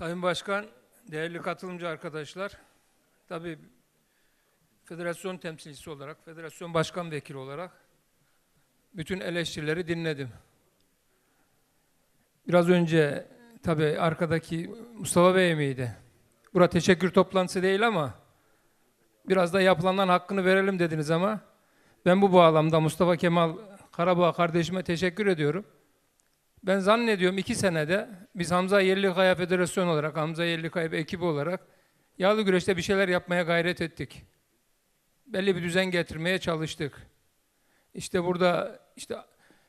Sayın Başkan, değerli katılımcı arkadaşlar, tabii federasyon temsilcisi olarak, federasyon başkan vekili olarak bütün eleştirileri dinledim. Biraz önce tabii arkadaki Mustafa Bey miydi? Bura teşekkür toplantısı değil ama biraz da yapılanların hakkını verelim dediniz ama ben bu bağlamda Mustafa Kemal Karabağ kardeşime teşekkür ediyorum. Ben zannediyorum iki senede biz Hamza Yerlikaya Federasyon olarak, Hamza Yerlikaya ekibi olarak yağlı güreşte bir şeyler yapmaya gayret ettik. Belli bir düzen getirmeye çalıştık. İşte burada işte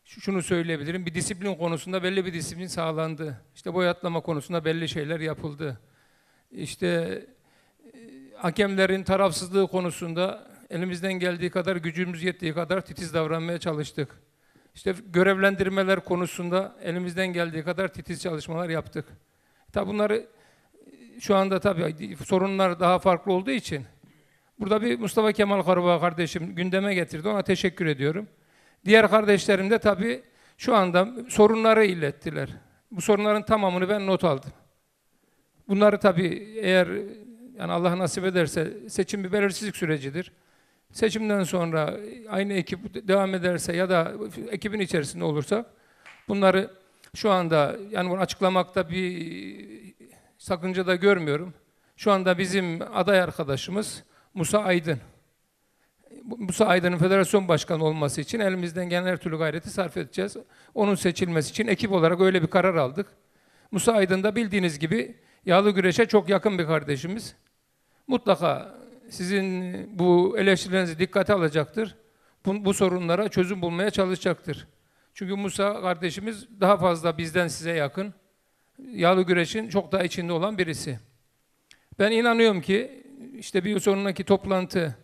şu- şunu söyleyebilirim. Bir disiplin konusunda belli bir disiplin sağlandı. İşte boyatlama konusunda belli şeyler yapıldı. İşte e, hakemlerin tarafsızlığı konusunda elimizden geldiği kadar, gücümüz yettiği kadar titiz davranmaya çalıştık. İşte görevlendirmeler konusunda elimizden geldiği kadar titiz çalışmalar yaptık. Tabi bunları e, şu anda tabii sorunlar daha farklı olduğu için burada bir Mustafa Kemal Karabağ kardeşim gündeme getirdi. Ona teşekkür ediyorum. Diğer kardeşlerim de tabii şu anda sorunları ilettiler. Bu sorunların tamamını ben not aldım. Bunları tabii eğer yani Allah nasip ederse seçim bir belirsizlik sürecidir. Seçimden sonra aynı ekip devam ederse ya da ekibin içerisinde olursak bunları şu anda yani bunu açıklamakta bir sakınca da görmüyorum. Şu anda bizim aday arkadaşımız Musa Aydın. Musa Aydın'ın federasyon başkanı olması için elimizden gelen her türlü gayreti sarf edeceğiz. Onun seçilmesi için ekip olarak öyle bir karar aldık. Musa Aydın da bildiğiniz gibi yağlı güreşe çok yakın bir kardeşimiz. Mutlaka sizin bu eleştirilerinizi dikkate alacaktır. Bu, bu sorunlara çözüm bulmaya çalışacaktır. Çünkü Musa kardeşimiz daha fazla bizden size yakın. Yağlı güreşin çok daha içinde olan birisi. Ben inanıyorum ki işte bir sonraki toplantı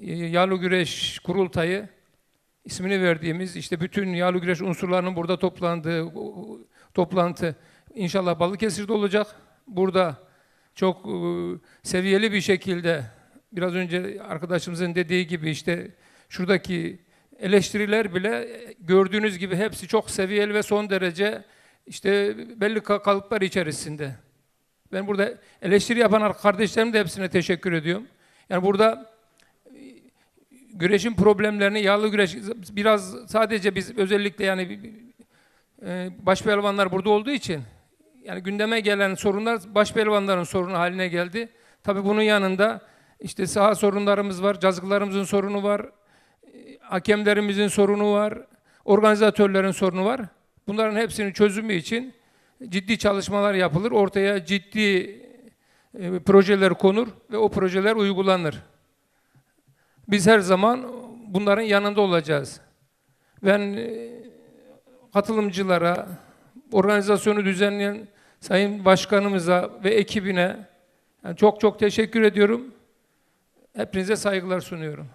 e, yağlı güreş kurultayı ismini verdiğimiz işte bütün yağlı güreş unsurlarının burada toplandığı toplantı inşallah Balıkesir'de olacak. Burada çok e, seviyeli bir şekilde biraz önce arkadaşımızın dediği gibi işte şuradaki eleştiriler bile gördüğünüz gibi hepsi çok seviyeli ve son derece işte belli ka- kalıplar içerisinde. Ben burada eleştiri yapan kardeşlerim de hepsine teşekkür ediyorum. Yani burada e, güreşin problemlerini yağlı güreş biraz sadece biz özellikle yani e, baş pehlivanlar burada olduğu için yani gündeme gelen sorunlar baş pehlivanların sorunu haline geldi. Tabii bunun yanında işte saha sorunlarımız var, cazgılarımızın sorunu var, e, hakemlerimizin sorunu var, organizatörlerin sorunu var. Bunların hepsinin çözümü için ciddi çalışmalar yapılır. Ortaya ciddi e, projeler konur ve o projeler uygulanır. Biz her zaman bunların yanında olacağız. Ben e, katılımcılara, organizasyonu düzenleyen Sayın Başkanımıza ve ekibine yani çok çok teşekkür ediyorum. Hepinize saygılar sunuyorum.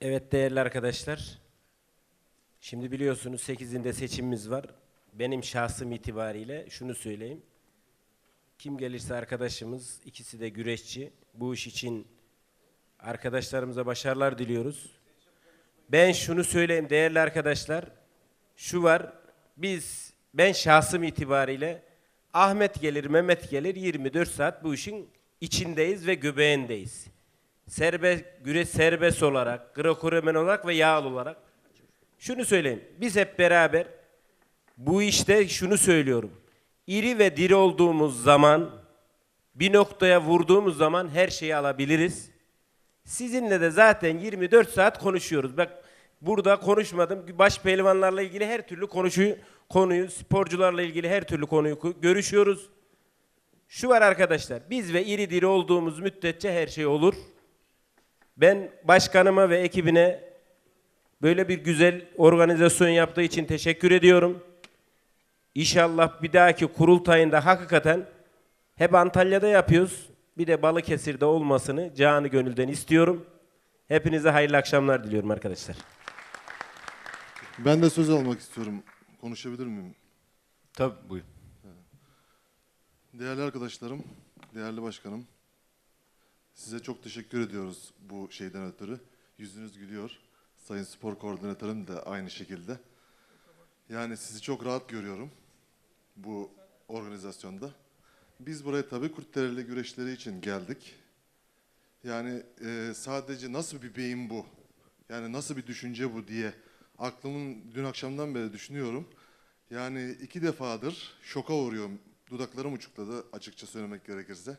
Evet değerli arkadaşlar. Şimdi biliyorsunuz 8'inde seçimimiz var. Benim şahsım itibariyle şunu söyleyeyim. Kim gelirse arkadaşımız, ikisi de güreşçi. Bu iş için arkadaşlarımıza başarılar diliyoruz. Ben şunu söyleyeyim değerli arkadaşlar. Şu var. Biz ben şahsım itibariyle Ahmet gelir, Mehmet gelir 24 saat bu işin içindeyiz ve göbeğindeyiz. Serbest, güreş serbest olarak, Greco-Romen olarak ve yağlı olarak. Şunu söyleyeyim. Biz hep beraber bu işte şunu söylüyorum. İri ve diri olduğumuz zaman bir noktaya vurduğumuz zaman her şeyi alabiliriz. Sizinle de zaten 24 saat konuşuyoruz. Bak burada konuşmadım. Baş pehlivanlarla ilgili her türlü konuşuyu, konuyu, sporcularla ilgili her türlü konuyu görüşüyoruz. Şu var arkadaşlar. Biz ve iri diri olduğumuz müddetçe her şey olur. Ben başkanıma ve ekibine böyle bir güzel organizasyon yaptığı için teşekkür ediyorum. İnşallah bir dahaki kurultayında hakikaten hep Antalya'da yapıyoruz. Bir de Balıkesir'de olmasını canı gönülden istiyorum. Hepinize hayırlı akşamlar diliyorum arkadaşlar. Ben de söz almak istiyorum. Konuşabilir miyim? Tabii buyur. Değerli arkadaşlarım, değerli başkanım. Size çok teşekkür ediyoruz bu şeyden ötürü. Yüzünüz gülüyor. Sayın Spor Koordinatörüm de aynı şekilde. Yani sizi çok rahat görüyorum. bu organizasyonda. Biz buraya tabii Kurtdereli güreşleri için geldik. Yani e, sadece nasıl bir beyin bu? Yani nasıl bir düşünce bu diye aklımın dün akşamdan beri düşünüyorum. Yani iki defadır şoka uğruyorum. Dudaklarım uçukladı açıkça söylemek gerekirse.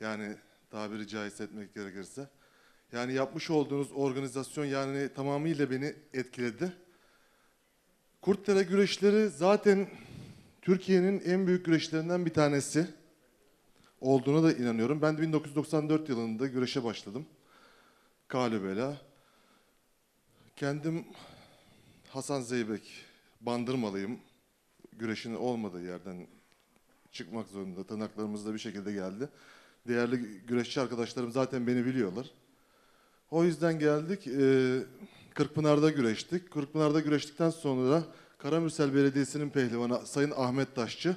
Yani tabiri caizse etmek gerekirse. Yani yapmış olduğunuz organizasyon yani tamamıyla beni etkiledi. Kurtdere güreşleri zaten Türkiye'nin en büyük güreşlerinden bir tanesi olduğuna da inanıyorum. Ben de 1994 yılında güreşe başladım. Kalübela. Kendim Hasan Zeybek, bandırmalıyım. Güreşin olmadığı yerden çıkmak zorunda. Tırnaklarımız da bir şekilde geldi. Değerli güreşçi arkadaşlarım zaten beni biliyorlar. O yüzden geldik. Ee, Kırkpınar'da güreştik. Kırkpınar'da güreştikten sonra Karamürsel Belediyesi'nin pehlivanı Sayın Ahmet Taşçı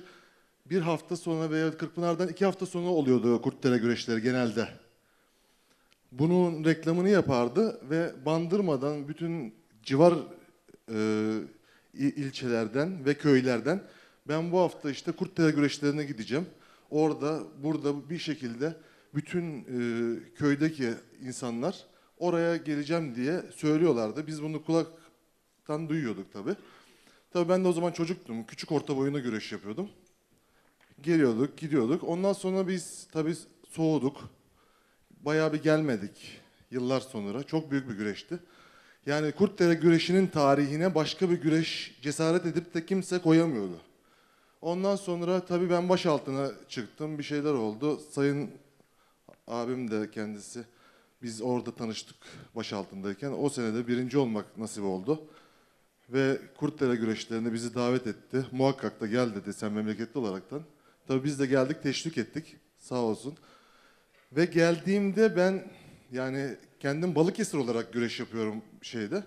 bir hafta sonra veya Kırkpınar'dan iki hafta sonra oluyordu Kurtdere güreşleri genelde. Bunun reklamını yapardı ve bandırmadan bütün civar e, il- ilçelerden ve köylerden ben bu hafta işte Kurtdere güreşlerine gideceğim. Orada burada bir şekilde bütün e, köydeki insanlar oraya geleceğim diye söylüyorlardı. Biz bunu kulaktan duyuyorduk tabii. Tabii ben de o zaman çocuktum. Küçük orta boyuna güreş yapıyordum. Geliyorduk, gidiyorduk. Ondan sonra biz tabii soğuduk. Bayağı bir gelmedik yıllar sonra. Çok büyük bir güreşti. Yani Kurtdere güreşinin tarihine başka bir güreş cesaret edip de kimse koyamıyordu. Ondan sonra tabii ben baş altına çıktım. Bir şeyler oldu. Sayın abim de kendisi. Biz orada tanıştık baş altındayken. O senede birinci olmak nasip oldu. Ve Kurtdere güreşlerine bizi davet etti. Muhakkak da gel dedi sen memleketli olaraktan. Tabii biz de geldik teşvik ettik sağ olsun. Ve geldiğimde ben yani kendim Balıkesir olarak güreş yapıyorum şeyde.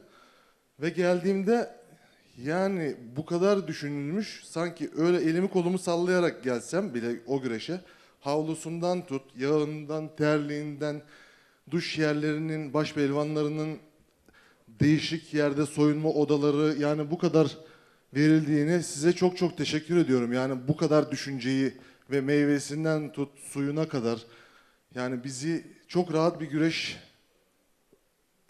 Ve geldiğimde yani bu kadar düşünülmüş sanki öyle elimi kolumu sallayarak gelsem bile o güreşe havlusundan tut, yağından, terliğinden, duş yerlerinin, baş pelvanlarının değişik yerde soyunma odaları yani bu kadar verildiğini size çok çok teşekkür ediyorum. Yani bu kadar düşünceyi ve meyvesinden tut suyuna kadar yani bizi çok rahat bir güreş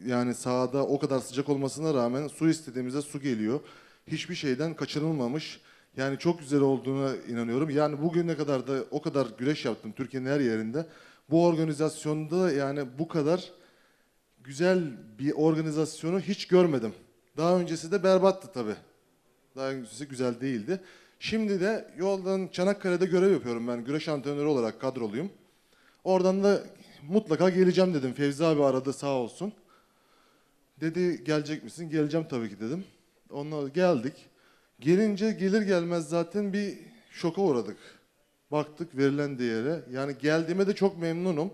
yani sahada o kadar sıcak olmasına rağmen su istediğimizde su geliyor. Hiçbir şeyden kaçırılmamış. Yani çok güzel olduğuna inanıyorum. Yani bugüne kadar da o kadar güreş yaptım Türkiye'nin her yerinde. Bu organizasyonda yani bu kadar güzel bir organizasyonu hiç görmedim. Daha öncesi de berbattı tabii. Daha öncesi güzel değildi. Şimdi de yoldan Çanakkale'de görev yapıyorum ben. Güreş antrenörü olarak kadroluyum. Oradan da mutlaka geleceğim dedim. Fevzi abi aradı sağ olsun. Dedi gelecek misin? Geleceğim tabii ki dedim. Onunla geldik. Gelince gelir gelmez zaten bir şoka uğradık. Baktık verilen değere. Yani geldiğime de çok memnunum.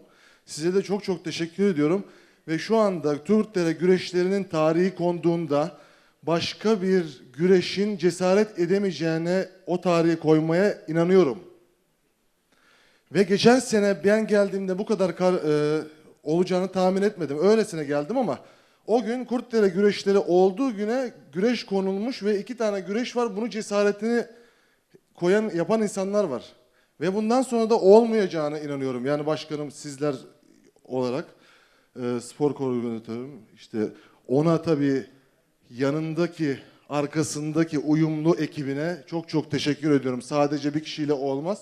Size de çok çok teşekkür ediyorum. Ve şu anda Türklere güreşlerinin tarihi konduğunda başka bir güreşin cesaret edemeyeceğine o tarihi koymaya inanıyorum. Ve geçen sene ben geldiğimde bu kadar kar, e, olacağını tahmin etmedim. Öylesine geldim ama o gün Kurtdere güreşleri olduğu güne güreş konulmuş ve iki tane güreş var. Bunu cesaretini koyan yapan insanlar var. Ve bundan sonra da olmayacağına inanıyorum. Yani başkanım sizler olarak e, spor koordinatörüm işte ona tabii yanındaki arkasındaki uyumlu ekibine çok çok teşekkür ediyorum. Sadece bir kişiyle olmaz.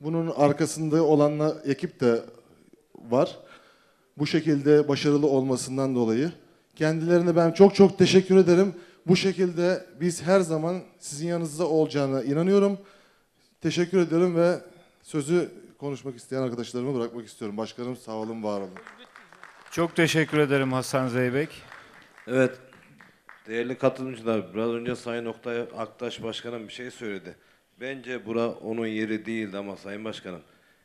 Bunun arkasında olanla ekip de var. Bu şekilde başarılı olmasından dolayı. Kendilerine ben çok çok teşekkür ederim. Bu şekilde biz her zaman sizin yanınızda olacağına inanıyorum. Teşekkür ediyorum ve sözü konuşmak isteyen arkadaşlarıma bırakmak istiyorum. Başkanım sağ olun, var olun. Çok teşekkür ederim Hasan Zeybek. Evet. Değerli katılımcılar, biraz önce Sayın Oktay Aktaş Başkanım bir şey söyledi. Bence bura onun yeri değildi ama Sayın Başkanım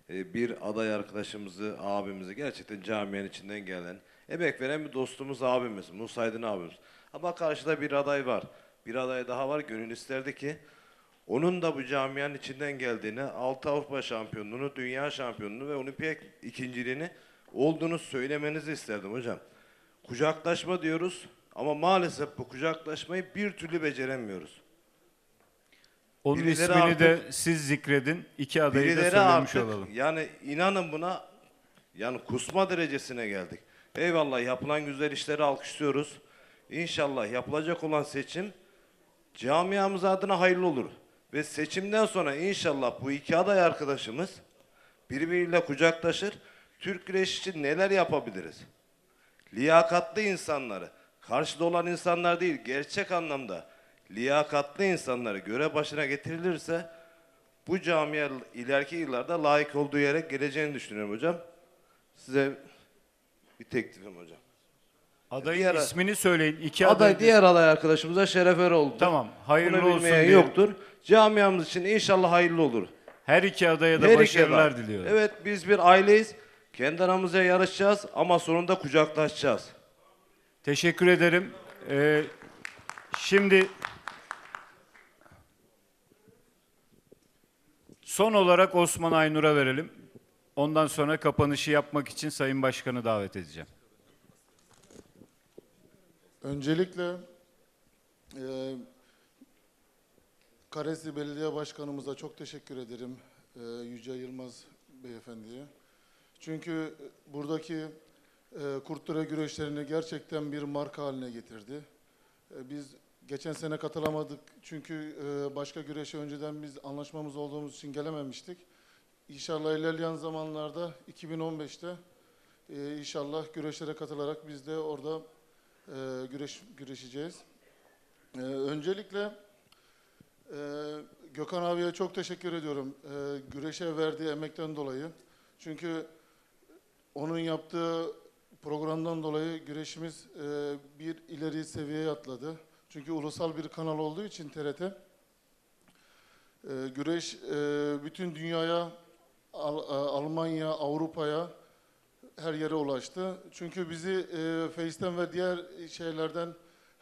e, bir aday arkadaşımızı, abimizi gerçekten camianın içinden gelen, emek veren bir dostumuz, abimiz, Musa Aydın abimiz. Ama karşıda bir aday var. Bir aday daha var. Gönül isterdi ki onun da bu camianın içinden geldiğini, 6 Avrupa şampiyonluğunu, dünya şampiyonluğunu ve olimpiyat ikinciliğini olduğunu söylemenizi isterdim hocam. Kucaklaşma diyoruz ama maalesef bu kucaklaşmayı bir türlü beceremiyoruz. Onun Birileri ismini artık- de siz zikredin. İki adayı da söylemiş artık olalım. yani inanın buna yani kusma derecesine geldik. Eyvallah yapılan güzel işleri alkışlıyoruz. İnşallah yapılacak olan seçim camiamız adına hayırlı olur. Ve seçimden sonra inşallah bu iki aday arkadaşımız birbiriyle kucaklaşır. Türk güreşi için neler yapabiliriz? Liyakatlı insanları, karşıda olan insanlar değil, gerçek anlamda liyakatlı insanları görev başına getirilirse bu camiye ileriki yıllarda layık olduğu yere geleceğini düşünüyorum hocam. Size bir teklifim hocam. Adayın diğer- ismini söyleyin. İki Aday aday. diğer aday arkadaşımıza Şeref Eroğlu. Tamam. Hayırlı Bunu olsun bilmeyen diyelim. yoktur. Camiamız için inşallah hayırlı olur. Her iki adaya da Her iki başarılar aday. diliyorum. Evet biz bir aileyiz. Kendi aramızda yarışacağız ama sonunda kucaklaşacağız. Teşekkür ederim. Ee, şimdi son olarak Osman Aynur'a verelim. Ondan sonra kapanışı yapmak için Sayın Başkan'ı davet edeceğim. Öncelikle e, Karesi Belediye Başkanımıza çok teşekkür ederim. E, Yüce Yılmaz Beyefendiye. Çünkü buradaki e, kurtlara güreşlerini gerçekten bir marka haline getirdi. E, biz geçen sene katılamadık çünkü e, başka güreşe önceden biz anlaşmamız olduğumuz için gelememiştik. İnşallah ilerleyen zamanlarda 2015'te e, inşallah güreşlere katılarak biz de orada e, güreş güreşeceğiz. E, öncelikle e, Gökhan abiye çok teşekkür ediyorum. E, güreşe verdiği emekten dolayı. Çünkü onun yaptığı programdan dolayı güreşimiz e, bir ileri seviyeye atladı. Çünkü ulusal bir kanal olduğu için TRT e, güreş e, bütün dünyaya Al- e, Almanya, Avrupa'ya her yere ulaştı. Çünkü bizi e, Face'ten ve diğer şeylerden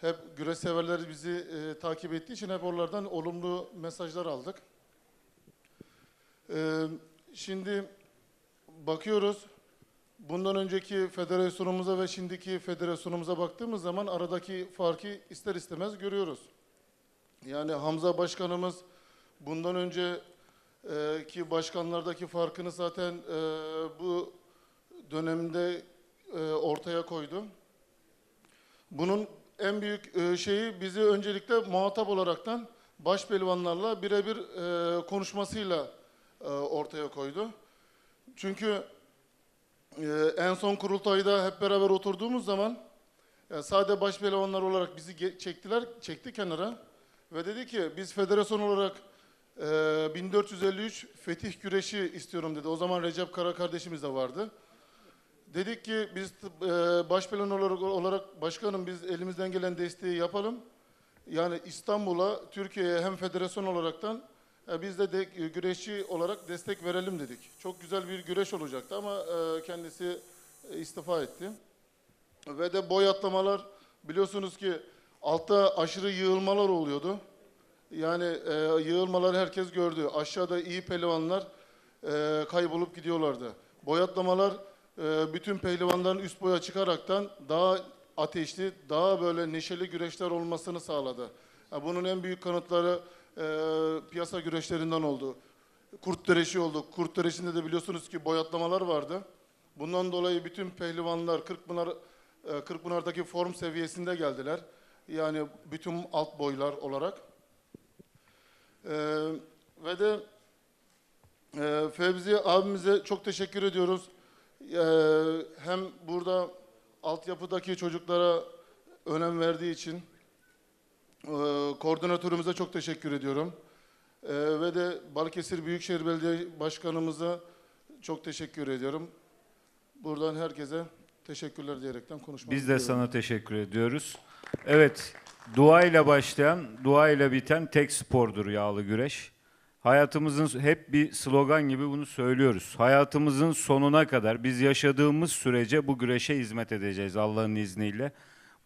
hep güreş severler bizi e, takip ettiği için hep oralardan olumlu mesajlar aldık. E, şimdi bakıyoruz. Bundan önceki federasyonumuza ve şimdiki federasyonumuza baktığımız zaman aradaki farkı ister istemez görüyoruz. Yani Hamza Başkanımız bundan önce e, ki başkanlardaki farkını zaten e, bu dönemde e, ortaya koydu. Bunun en büyük e, şeyi bizi öncelikle muhatap olaraktan baş pehlivanlarla birebir e, konuşmasıyla e, ortaya koydu. Çünkü e, en son kurultayda hep beraber oturduğumuz zaman e, sade baş pehlivanlar olarak bizi çektiler, çekti kenara ve dedi ki biz federasyon olarak e, 1453 fetih güreşi istiyorum dedi. O zaman Recep Kara kardeşimiz de vardı. Dedik ki biz e, olarak, olarak başkanım biz elimizden gelen desteği yapalım. Yani İstanbul'a, Türkiye'ye hem federasyon olaraktan e, biz de, de güreşçi olarak destek verelim dedik. Çok güzel bir güreş olacaktı ama e, kendisi e, istifa etti. Ve de boy atlamalar biliyorsunuz ki altta aşırı yığılmalar oluyordu. Yani e, yığılmalar herkes gördü. Aşağıda iyi pehlivanlar e, kaybolup gidiyorlardı. Boyatlamalar e, bütün pehlivanların üst boya çıkaraktan daha ateşli, daha böyle neşeli güreşler olmasını sağladı. Ya bunun en büyük kanıtları e, piyasa güreşlerinden oldu. Kurt döreşi oldu. Kurt döreşinde de biliyorsunuz ki boyatlamalar vardı. Bundan dolayı bütün pehlivanlar Kırkpınar, e, Kırkpınar'daki form seviyesinde geldiler. Yani bütün alt boylar olarak. Ee, ve de e, Fevzi abimize çok teşekkür ediyoruz. Ee, hem burada altyapıdaki çocuklara önem verdiği için e, koordinatörümüze çok teşekkür ediyorum. Ee, ve de Balıkesir Büyükşehir Belediye Başkanımıza çok teşekkür ediyorum. Buradan herkese teşekkürler diyerekten konuşmamı Biz de diliyorum. sana teşekkür ediyoruz. Evet, dua ile başlayan, dua ile biten tek spordur yağlı güreş. Hayatımızın hep bir slogan gibi bunu söylüyoruz. Hayatımızın sonuna kadar biz yaşadığımız sürece bu güreşe hizmet edeceğiz Allah'ın izniyle.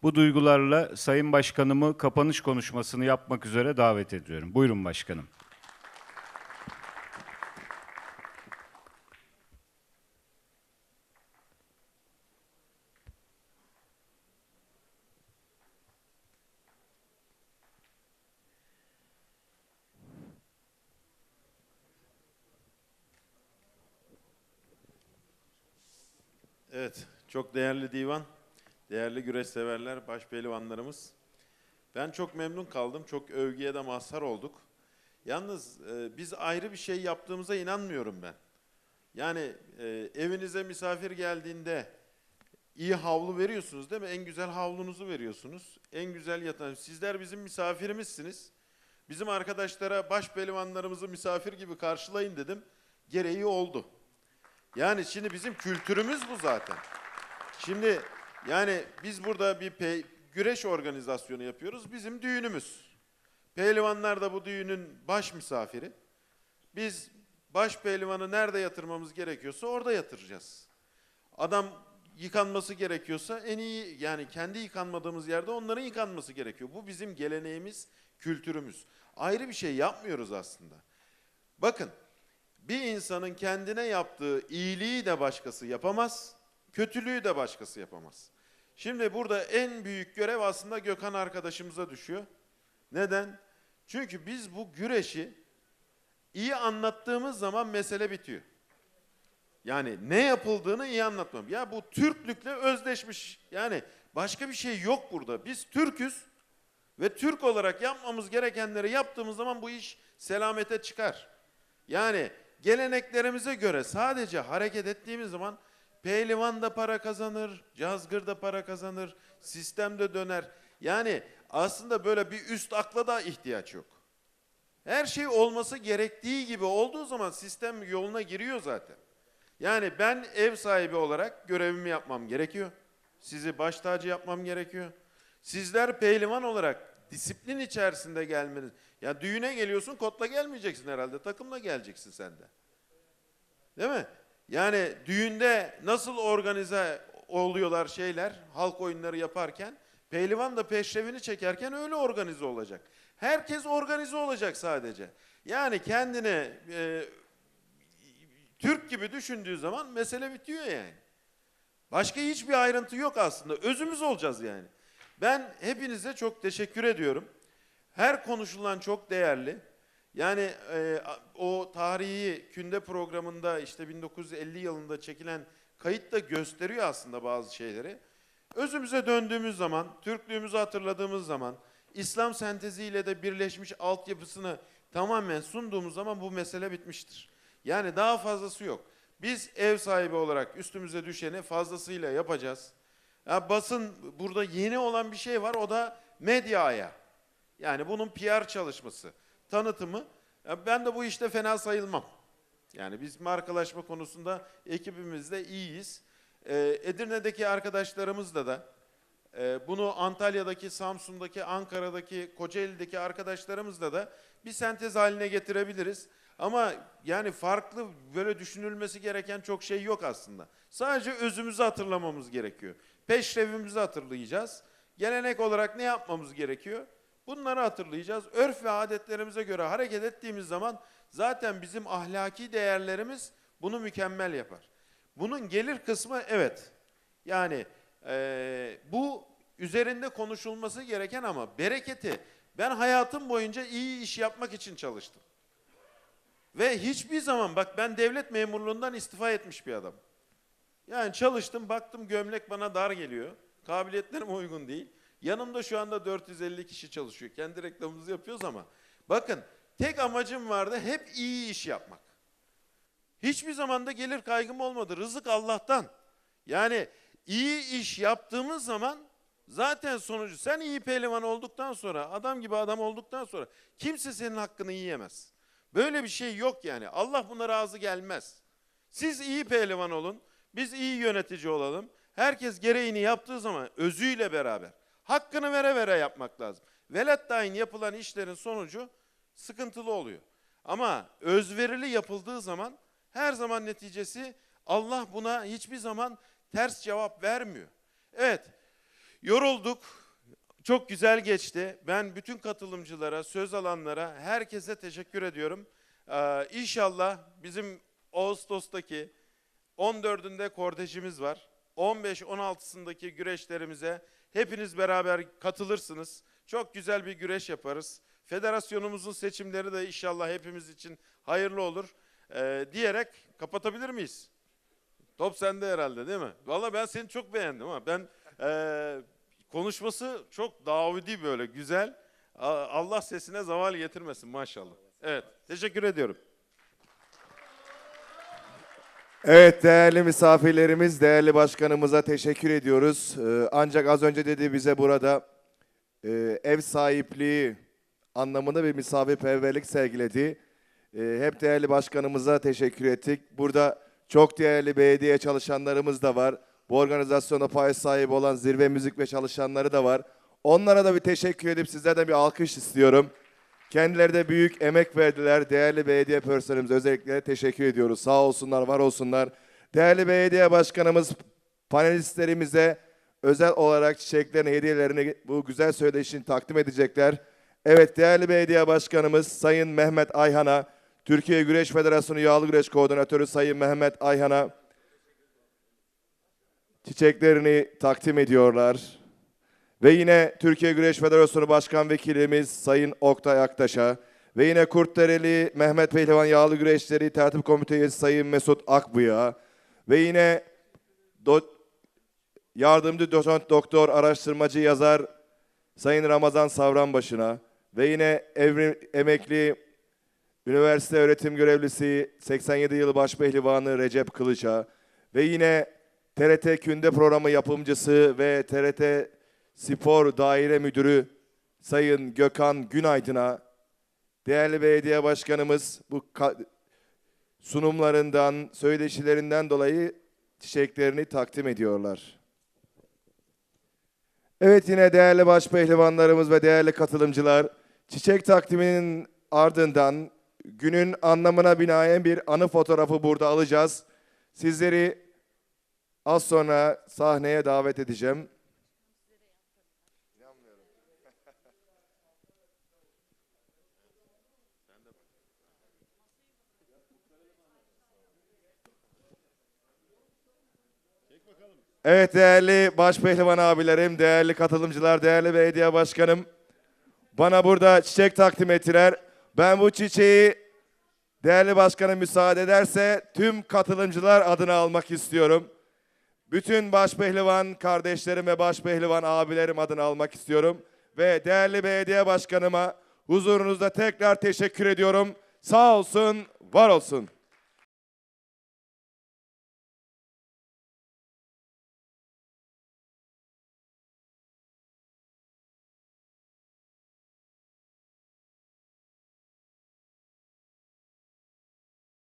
Bu duygularla Sayın Başkanımı kapanış konuşmasını yapmak üzere davet ediyorum. Buyurun başkanım. Evet, çok değerli divan, değerli güreş severler, baş pehlivanlarımız. Ben çok memnun kaldım, çok övgüye de mazhar olduk. Yalnız e, biz ayrı bir şey yaptığımıza inanmıyorum ben. Yani e, evinize misafir geldiğinde iyi havlu veriyorsunuz değil mi? En güzel havlunuzu veriyorsunuz. En güzel yatan. Sizler bizim misafirimizsiniz. Bizim arkadaşlara baş pehlivanlarımızı misafir gibi karşılayın dedim. Gereği oldu. Yani şimdi bizim kültürümüz bu zaten. Şimdi yani biz burada bir pe- güreş organizasyonu yapıyoruz. Bizim düğünümüz. Pehlivanlar da bu düğünün baş misafiri. Biz baş pehlivanı nerede yatırmamız gerekiyorsa orada yatıracağız. Adam yıkanması gerekiyorsa en iyi yani kendi yıkanmadığımız yerde onların yıkanması gerekiyor. Bu bizim geleneğimiz, kültürümüz. Ayrı bir şey yapmıyoruz aslında. Bakın bir insanın kendine yaptığı iyiliği de başkası yapamaz, kötülüğü de başkası yapamaz. Şimdi burada en büyük görev aslında Gökhan arkadaşımıza düşüyor. Neden? Çünkü biz bu güreşi iyi anlattığımız zaman mesele bitiyor. Yani ne yapıldığını iyi anlatmam. Ya bu Türklükle özdeşmiş. Yani başka bir şey yok burada. Biz Türküz ve Türk olarak yapmamız gerekenleri yaptığımız zaman bu iş selamete çıkar. Yani geleneklerimize göre sadece hareket ettiğimiz zaman pehlivan da para kazanır, cazgır da para kazanır, sistem de döner. Yani aslında böyle bir üst akla da ihtiyaç yok. Her şey olması gerektiği gibi olduğu zaman sistem yoluna giriyor zaten. Yani ben ev sahibi olarak görevimi yapmam gerekiyor. Sizi baş tacı yapmam gerekiyor. Sizler pehlivan olarak disiplin içerisinde gelmeniz. Ya düğüne geliyorsun kotla gelmeyeceksin herhalde. Takımla geleceksin sen de. Değil mi? Yani düğünde nasıl organize oluyorlar şeyler, halk oyunları yaparken, pehlivan da peşrevini çekerken öyle organize olacak. Herkes organize olacak sadece. Yani kendine e, Türk gibi düşündüğü zaman mesele bitiyor yani. Başka hiçbir ayrıntı yok aslında. Özümüz olacağız yani. Ben hepinize çok teşekkür ediyorum. Her konuşulan çok değerli. Yani e, o tarihi künde programında işte 1950 yılında çekilen kayıt da gösteriyor aslında bazı şeyleri. Özümüze döndüğümüz zaman, Türklüğümüzü hatırladığımız zaman, İslam senteziyle de birleşmiş altyapısını tamamen sunduğumuz zaman bu mesele bitmiştir. Yani daha fazlası yok. Biz ev sahibi olarak üstümüze düşeni fazlasıyla yapacağız. Ya basın burada yeni olan bir şey var o da medya ayağı. Yani bunun PR çalışması, tanıtımı. Ben de bu işte fena sayılmam. Yani biz markalaşma konusunda ekibimizde iyiyiz. Ee, Edirne'deki arkadaşlarımızla da e, bunu Antalya'daki, Samsun'daki, Ankara'daki, Kocaeli'deki arkadaşlarımızla da bir sentez haline getirebiliriz. Ama yani farklı böyle düşünülmesi gereken çok şey yok aslında. Sadece özümüzü hatırlamamız gerekiyor. Peşrevimizi hatırlayacağız. Gelenek olarak ne yapmamız gerekiyor? Bunları hatırlayacağız. Örf ve adetlerimize göre hareket ettiğimiz zaman zaten bizim ahlaki değerlerimiz bunu mükemmel yapar. Bunun gelir kısmı evet. Yani eee, bu üzerinde konuşulması gereken ama bereketi ben hayatım boyunca iyi iş yapmak için çalıştım. Ve hiçbir zaman bak ben devlet memurluğundan istifa etmiş bir adam. Yani çalıştım baktım gömlek bana dar geliyor. Kabiliyetlerime uygun değil. Yanımda şu anda 450 kişi çalışıyor. Kendi reklamımızı yapıyoruz ama bakın tek amacım vardı hep iyi iş yapmak. Hiçbir zamanda gelir kaygım olmadı. Rızık Allah'tan. Yani iyi iş yaptığımız zaman zaten sonucu sen iyi pehlivan olduktan sonra adam gibi adam olduktan sonra kimse senin hakkını yiyemez. Böyle bir şey yok yani. Allah buna razı gelmez. Siz iyi pehlivan olun. Biz iyi yönetici olalım. Herkes gereğini yaptığı zaman özüyle beraber hakkını vere vere yapmak lazım. Dahin yapılan işlerin sonucu sıkıntılı oluyor. Ama özverili yapıldığı zaman her zaman neticesi Allah buna hiçbir zaman ters cevap vermiyor. Evet, yorulduk. Çok güzel geçti. Ben bütün katılımcılara, söz alanlara, herkese teşekkür ediyorum. Ee, inşallah bizim Ağustos'taki 14'ünde kortejimiz var. 15-16'sındaki güreşlerimize hepiniz beraber katılırsınız. Çok güzel bir güreş yaparız. Federasyonumuzun seçimleri de inşallah hepimiz için hayırlı olur. Ee, diyerek kapatabilir miyiz? Top sende herhalde değil mi? Valla ben seni çok beğendim ama ben eee, konuşması çok Davudi böyle güzel. Allah sesine zaval getirmesin maşallah. Evet teşekkür ediyorum. Evet değerli misafirlerimiz, değerli başkanımıza teşekkür ediyoruz. Ee, ancak az önce dedi bize burada e, ev sahipliği anlamında bir misafirperverlik sergiledi. Ee, hep değerli başkanımıza teşekkür ettik. Burada çok değerli belediye çalışanlarımız da var. Bu organizasyona pay sahibi olan zirve müzik ve çalışanları da var. Onlara da bir teşekkür edip sizlerden bir alkış istiyorum. Kendileri de büyük emek verdiler. Değerli belediye personelimize özellikle teşekkür ediyoruz. Sağ olsunlar, var olsunlar. Değerli belediye başkanımız, panelistlerimize özel olarak çiçeklerini, hediyelerini bu güzel söyleşini takdim edecekler. Evet değerli belediye başkanımız Sayın Mehmet Ayhan'a, Türkiye Güreş Federasyonu Yağlı Güreş Koordinatörü Sayın Mehmet Ayhan'a çiçeklerini takdim ediyorlar. Ve yine Türkiye Güreş Federasyonu Başkan Vekilimiz Sayın Oktay Aktaş'a ve yine Kurtdereli Mehmet Pehlivan Yağlı Güreşleri Tertip Komite Üyesi Sayın Mesut Akbu'ya ve yine do- yardımcı doçent doktor araştırmacı yazar Sayın Ramazan Savranbaşı'na ve yine evri, emekli üniversite öğretim görevlisi 87 yılı başpehlivanı Recep Kılıç'a ve yine TRT Künde programı yapımcısı ve TRT Spor Daire Müdürü Sayın Gökhan Günaydın'a, değerli belediye başkanımız bu sunumlarından, söyleşilerinden dolayı çiçeklerini takdim ediyorlar. Evet yine değerli başpehlivanlarımız ve değerli katılımcılar, çiçek takdiminin ardından günün anlamına binaen bir anı fotoğrafı burada alacağız. Sizleri az sonra sahneye davet edeceğim. Evet değerli başpehlivan abilerim, değerli katılımcılar, değerli belediye başkanım. Bana burada çiçek takdim ettiler. Ben bu çiçeği değerli başkanım müsaade ederse tüm katılımcılar adına almak istiyorum. Bütün başpehlivan kardeşlerim ve başpehlivan abilerim adına almak istiyorum. Ve değerli belediye başkanıma huzurunuzda tekrar teşekkür ediyorum. Sağ olsun, var olsun.